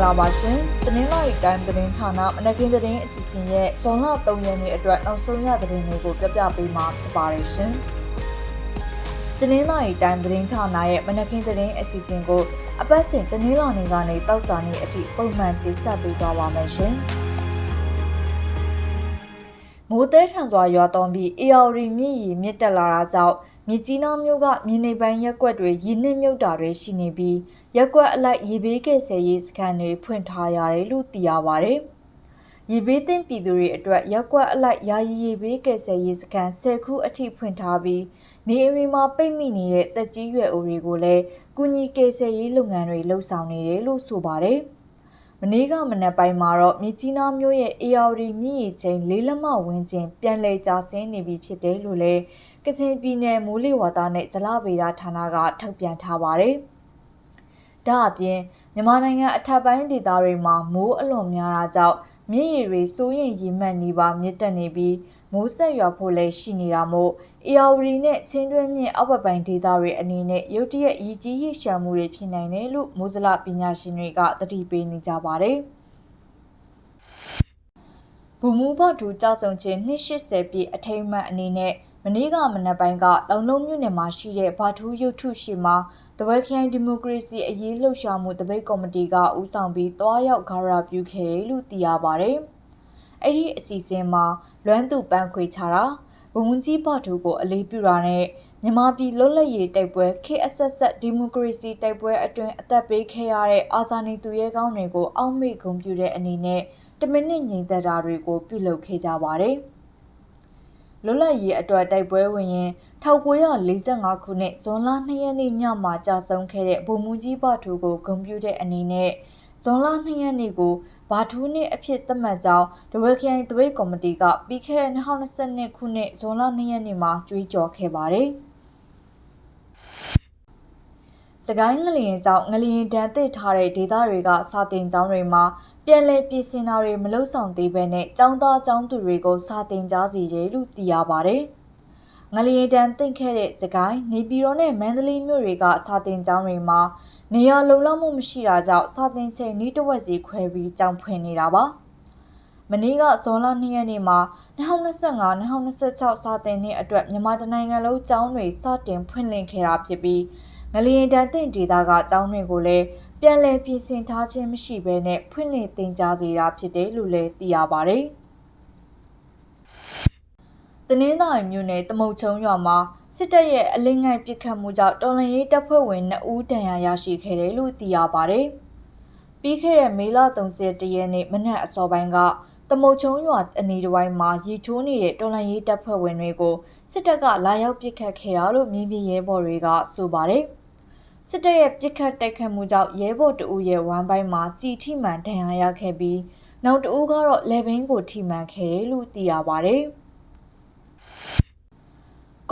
္ဂလာပါရှင်။တင်းနှင်းလိုက်တိုင်းသတင်းဌာနမနက်ခင်းသတင်းအစီအစဉ်ရဲ့ဇွန်လ3ရက်နေ့အတွက်နောက်ဆုံးရသတင်းတွေကိုပြပြပေးမှာဖြစ်ပါတယ်ရှင်။တင်းနှင်းလိုက်တိုင်းသတင်းဌာနရဲ့မနက်ခင်းသတင်းအစီအစဉ်ကိုအပတ်စဉ်တင်းနှင်းလာနေကနေတောက်ကြနေအထိပုံမှန်တင်ဆက်ပေးသွားပါမယ်ရှင်။မိုးတဲထန်စွာရွာသွန်းပြီး AR မြင့်ရီမြင့်တက်လာတာကြောင့် မြစ်ကြီးနားမြို့ကမြေနေပိုင်းရက်ကွက်တွေရင်းနှင်းမြုပ်တာတွေရှိနေပြီးရက်ကွက်အလိုက်ရေဘေးကယ်ဆယ်ရေးစခန်းတွေဖွင့်ထားရတယ်လို့သိရပါဗျ။ရေဘေးသင့်ပြည်သူတွေအတွက်ရက်ကွက်အလိုက်ယာယီရေဘေးကယ်ဆယ်ရေးစခန်း10ခုအထိဖွင့်ထားပြီးနေအရီမှာပိတ်မိနေတဲ့တက်ကြီးရွယ်အိုတွေကိုလည်းကုညီကယ်ဆယ်ရေးလုပ်ငန်းတွေလှုပ်ဆောင်နေတယ်လို့ဆိုပါတယ်။ မနေ့ကမနက်ပိုင်းမှာတော့မြကြီးနားမြို့ရဲ့ AR မြင့်ရီချင်းလေးလက်မဝင်းချင်းပြန်လည်ကျဆင်းနေပြီဖြစ်တယ်လို့လည်းကချင်ပြည်နယ်မိုးလေဝသနဲ့ဇလဗေဒဌာနကထုတ်ပြန်ထားပါတယ်။ဒါအပြင်မြန်မာနိုင်ငံအထက်ပိုင်းဒေသတွေမှာမိုးအလွန်များတာကြောင့်မြစ်ရီတွေစိုးရင်ရေမှတ်နေပါမြင့်တက်နေပြီး မိုးဆက်ရွာဖို့လည်းရှိနေတာမို့အေယာဝတီနဲ့ချင်းတွင်းမြင့်အောက်ဘက်ပိုင်းဒေသတွေအနေနဲ့ရုတ်တရက်ရည်ကြီးရရှာမှုတွေဖြစ်နိုင်တယ်လို့မိုးစလပညာရှင်တွေကသတိပေးနေကြပါတယ်။ဘူမူဘဒူကြောက်ဆုံချင်း280ပြည့်အထိမ်းအမှတ်အနေနဲ့မနေ့ကမနက်ပိုင်းကလုံလုံးမြို့နယ်မှာရှိတဲ့ဘာထူးရုပ်ထုရှိမှာတဝဲခိုင်ဒီမိုကရေစီအရေးလှုပ်ရှားမှုတပိတ်ကော်မတီကဦးဆောင်ပြီးတွားရောက်ဂါရပြုခဲ့တယ်လို့သိရပါတယ်။ အဲ့ဒီအစီအစဉ်မှာလွမ်းသူပန်းခွေချတာဘုံကြီးဘထူကိုအလေးပြုတာနဲ့မြန်မာပြည်လွတ်လပ်ရေးတိုက်ပွဲ KSS ဒီမိုကရေစီတိုက်ပွဲအတွင်းအသက်ပေးခဲ့ရတဲ့အာဇာနည်သူရဲကောင်းတွေကိုအောက်မေ့ဂုဏ်ပြုတဲ့အနေနဲ့တမနစ်ငြိမ်သက်တာတွေကိုပြုလုပ်ခဲ့ကြပါတယ်။လွတ်လပ်ရေးအတွက်တိုက်ပွဲဝင်ရင်1945ခုနှစ်ဇွန်လ2ရက်နေ့ညမှာကြာဆုံးခဲ့တဲ့ဗိုလ်မှူးကြီးဘထူကိုဂုဏ်ပြုတဲ့အနေနဲ့ ဇွန်လ2ရက်နေ့ကိုဘာထူးနှစ်အဖြစ်သတ်မှတ်ကြောင်းဒဝဲခရိုင်တပိတ်ကော်မတီကပြီးခဲ့တဲ့2022ခုနှစ်ဇွန်လ2ရက်နေ့မှာကြွေးကြော်ခဲ့ပါတယ်။စကိုင်းငလျင်ကြောင့်ငလျင်တန်းသစ်ထားတဲ့ဒေသတွေကစာတင်ကျောင်းတွေမှာပြန်လည်ပြင်ဆင်တာတွေမလုပ်ဆောင်သေးဘဲနဲ့ကျောင်းသားကျောင်းသူတွေကိုစာတင်ကြားစီတယ်လို့သိရပါတယ်။ ငလျင်တန်းသင့်ခဲ့တဲ့စကိုင်းနေပြည်တော်နဲ့မန္တလေးမြို့တွေကစာတင်ကျောင်းတွေမှာနေရာလုံလောက်မှုမရှိတာကြောင့်စာသင်ချိန်နီးတဝက်စီခွဲပြီးကြောင်ဖွင့်နေတာပါမနေ့ကဇွန်လ2ရက်နေ့မှာ2025-2026စာသင်နှစ်အတွက်မြန်မာတိုင်းနိုင်ငံလုံးကျောင်းတွေစတင်ဖွင့်လှစ်ခဲ့တာဖြစ်ပြီးငလျင်တန်တင်ဒေသကကျောင်းတွေကိုလည်းပြန်လည်ပြင်ဆင်ထားခြင်းမရှိဘဲနဲ့ဖွင့်လှစ်သင်ကြားစေတာဖြစ်တယ်လို့လည်းသိရပါဗျ။ တနင်္သာရီမြို့နယ်တမုတ်ချုံရွာမှာစစ်တပ်ရဲ့အလင်းငိုင်ပစ်ခတ်မှုကြောင့်တော်လှန်ရေးတပ်ဖွဲ့ဝင်2ဦးဒဏ်ရာရရှိခဲ့တယ်လို့သိရပါဗျ။ပြီးခဲ့တဲ့မေလ31ရက်နေ့မနက်အစောပိုင်းကတမုတ်ချုံရွာအနီးတစ်ဝိုင်းမှာရေချိုးနေတဲ့တော်လှန်ရေးတပ်ဖွဲ့ဝင်တွေကိုစစ်တပ်ကလာရောက်ပစ်ခတ်ခဲ့တာလို့မြင်းပြရဲဘော်တွေကဆိုပါတယ်။စစ်တပ်ရဲ့ပစ်ခတ်တိုက်ခတ်မှုကြောင့်ရဲဘော်တဦးရဲ့ဝမ်းပိုင်းမှာကြည်ထိမှန်ဒဏ်ရာရခဲ့ပြီးနောက်တဦးကတော့လက်ဘင်းကိုထိမှန်ခဲ့တယ်လို့သိရပါတယ်။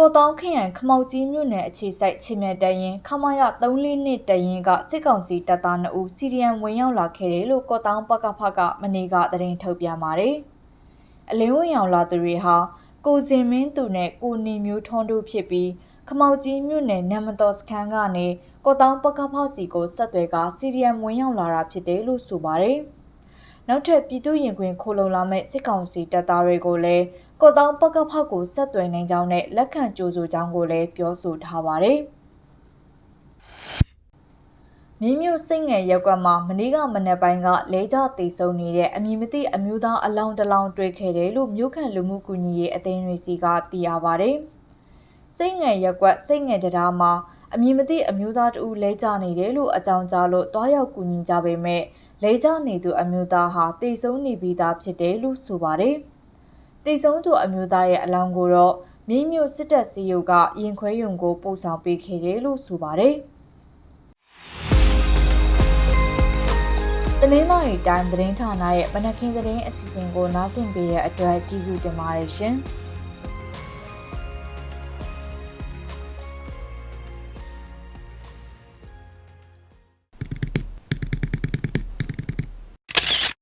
ကော့တောင်းခရိုင်ခမောက်ကြီးမြို့နယ်အခြေစိုက်ချင်းမြတ်တရင်ခမရ34နှစ်တရင်ကစစ်ကောင်စီတပ်သား2ဦးစီရီယံဝင်ရောက်လာခဲ့တယ်လို့ကော့တောင်းပကဖကမနေ့ကသတင်းထုတ်ပြန်ပါတယ်။အလင်းဝင်ရောက်လာသူတွေဟာကိုစင်မင်းသူနဲ့ကိုနေမျိုးထွန်းတို့ဖြစ်ပြီးခမောက်ကြီးမြို့နယ်နမ်မတော်စခန်းကနေကော့တောင်းပကဖစီကိုဆက်သွယ်ကစီရီယံဝင်ရောက်လာတာဖြစ်တယ်လို့ဆိုပါတယ်။ နောက်ထပ်ပြည်သူရင်ခွင်ခိုလုံလာမဲ့စစ်ကောင်စီတပ်သားတွေကိုလည်းကော့တောင်းပကဖောက်ကိုဆက်သွယ်နိုင်ကြောင်းနဲ့လက်ခံကြိုးဆိုကြောင်းကိုလည်းပြောဆိုထားပါတယ်။မြင်းမြို့စိတ်ငယ်ရက်ကွက်မှာမနေ့ကမနက်ပိုင်းကလဲကြတေဆုံနေတဲ့အမည်မသိအမျိုးသားအလောင်းတလောင်းတွေ့ခဲ့တယ်လို့မြို့ခံလူမှုကူညီရေးအသင်းတွေစီကသိရပါဗျ။စိတ်ငယ်ရက်ကွက်စိတ်ငယ်တရားမှာ အမည်မသိအမျိုးသားတဦးလဲကြနေတယ်လို့အကြောင်းကြားလို့တွားရောက်ကူညီကြပေမဲ့လဲကျနေသူအမျိုးသားဟာတိတ်ဆုံးနေပြီးသားဖြစ်တယ်လို့ဆိုပါတယ်။တိတ်ဆုံးသူအမျိုးသားရဲ့အလောင်းကိုတော့မြင်းမြို့စစ်တပ်စီယုတ်ကရင်ခွဲယုံကိုပို့ဆောင်ပေးခဲ့တယ်လို့ဆိုပါတယ်။တနင်္လာရီတိုင်းသတင်းဌာနရဲ့မနက်ခင်းသတင်းအစီအစဉ်ကိုနားဆင်ပေးတဲ့အတွက်ကျေးဇူးတင်ပါတယ်ရှင်။